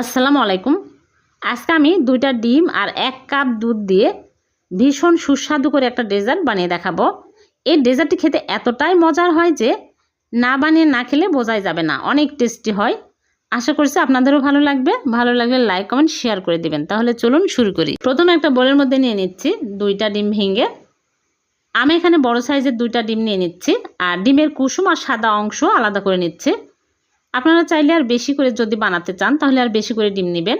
আসসালামু আলাইকুম। আজকে আমি দুইটা ডিম আর এক কাপ দুধ দিয়ে ভীষণ সুস্বাদু করে একটা ডেজার্ট বানিয়ে দেখাবো। এই ডেজার্টটি খেতে এতটাই মজার হয় যে না বানিয়ে না খেলে বোঝাই যাবে না, অনেক টেস্টি হয়। আশা করছি আপনাদেরও ভালো লাগবে। ভালো লাগলে লাইক, কমেন্ট, শেয়ার করে দিবেন। তাহলে চলুন শুরু করি। প্রথমে একটা বোলের মধ্যে নিয়ে নিচ্ছি দুইটা ডিম ভেঙে। আমি এখানে বড় সাইজের দুইটা ডিম নিয়ে নিচ্ছি আর ডিমের কুসুম আর সাদা অংশ আলাদা করে নিচ্ছি। আপনারা চাইলে আর বেশি করে যদি বানাতে চান, তাহলে আর বেশি করে ডিম নেবেন।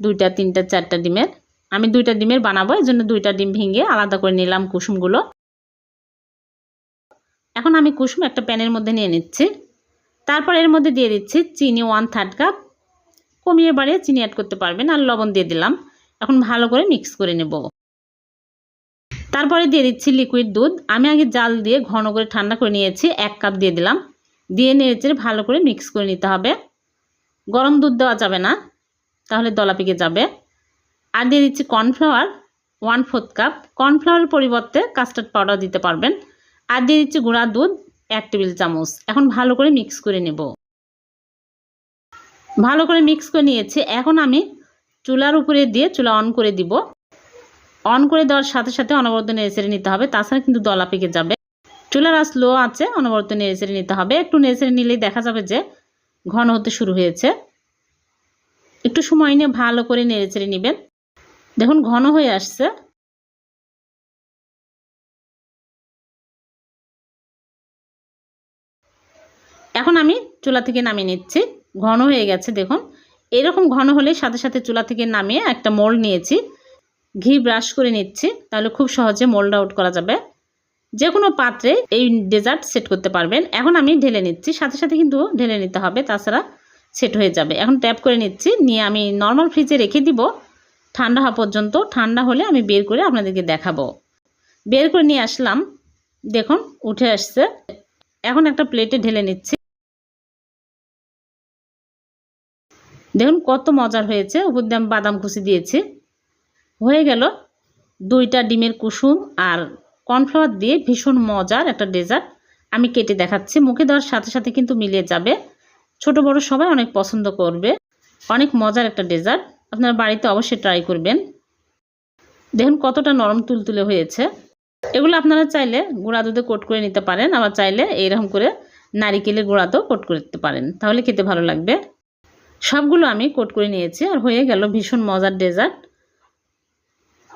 দুইটা, তিনটা, চারটা ডিমের। আমি দুইটা ডিমের বানাবো, এই জন্য দুইটা ডিম ভেঙে আলাদা করে নিলাম কুসুমগুলো। এখন আমি কুসুম একটা প্যানের মধ্যে নিয়ে নিচ্ছি। তারপর এর মধ্যে দিয়ে দিচ্ছি চিনি ওয়ান থার্ড কাপ কমিয়ে বাড়িয়ে চিনি অ্যাড করতে পারবেন, আর লবণ দিয়ে দিলাম। এখন ভালো করে মিক্স করে নেব। তারপরে দিয়ে দিচ্ছি লিকুইড দুধ। আমি আগে জাল দিয়ে ঘন করে ঠান্ডা করে নিয়েছি, এক কাপ দিয়ে দিলাম। দিয়ে নেড়েচেড়ে ভালো করে মিক্স করে নিতে হবে। গরম দুধ দেওয়া যাবে না, তাহলে দলা পেকে যাবে। আর দিয়ে দিচ্ছি কর্নফ্লাওয়ার ওয়ান ফোর্থ কাপ কর্নফ্লাওয়ারের পরিবর্তে কাস্টার্ড পাউডার দিতে পারবেন। আর দিয়ে দিচ্ছি গুঁড়া দুধ, এক টেবিল চামচ। এখন ভালো করে মিক্স করে নেব। ভালো করে মিক্স করে নিয়েছি। এখন আমি চুলার উপরে দিয়ে চুলা অন করে দিব। অন করে দেওয়ার সাথে সাথে অনবরত নেড়ে নিতে হবে, তাছাড়া কিন্তু দলা পেকে যাবে। চুলার আঁচ লো আছে, অনবরত নেড়েচেড়ে নিতে হবে। একটু নেড়েচেড়ে নিলেই দেখা যাবে যে ঘন হতে শুরু হয়েছে। একটু সময় নিয়ে ভালো করে নেড়েচেড়ে নেবেন। দেখুন, ঘন হয়ে আসছে। এখন আমি চুলা থেকে নামিয়ে নিচ্ছি। ঘন হয়ে গেছে, দেখুন। এরকম ঘন হলে সাথে সাথে চুলা থেকে নামিয়ে একটা মোল্ড নিয়েছি। ঘি ব্রাশ করে নিচ্ছি, তাহলে খুব সহজে মোল্ড আউট করা যাবে। যে কোনো পাত্রে এই ডেজার্ট সেট করতে পারবেন। এখন আমি ঢেলে নিচ্ছি, সাথে সাথে কিন্তু ঢেলে নিতে হবে, তাছাড়া সেট হয়ে যাবে। এখন ট্যাপ করে নিচ্ছি, নিয়ে আমি নর্মাল ফ্রিজে রেখে দিব। ঠান্ডা হওয়া পর্যন্ত, ঠান্ডা হলে আমি বের করে আপনাদেরকে দেখাবো। বের করে নিয়ে আসলাম, দেখুন, উঠে আসছে। এখন একটা প্লেটে ঢেলে নিচ্ছি। দেখুন, কত মজার হয়েছে। উপর দিয়ে বাদাম কুচি দিয়েছি। হয়ে গেল দুইটা ডিমের কুসুম আর কর্নফ্লাওয়ার দিয়ে ভীষণ মজার একটা ডেজার্ট। আমি কেটে দেখাচ্ছি। মুখে দেওয়ার সাথে সাথে কিন্তু মিলিয়ে যাবে। ছোট, বড় সবাই অনেক পছন্দ করবে। অনেক মজার একটা ডেজার্ট। আপনারা বাড়িতে অবশ্যই ট্রাই করবেন। দেখুন কতটা নরম তুলতুলে হয়েছে। এগুলো আপনারা চাইলে গুঁড়া দুধে কোট করে নিতে পারেন। আবার চাইলে এইরকম করে নারিকেলের গুঁড়াতেও কোট করে দিতে পারেন। তাহলে খেতে ভালো লাগবে। সবগুলো আমি কোট করে নিয়েছি। আর হয়ে গেল ভীষণ মজার ডেজার্ট।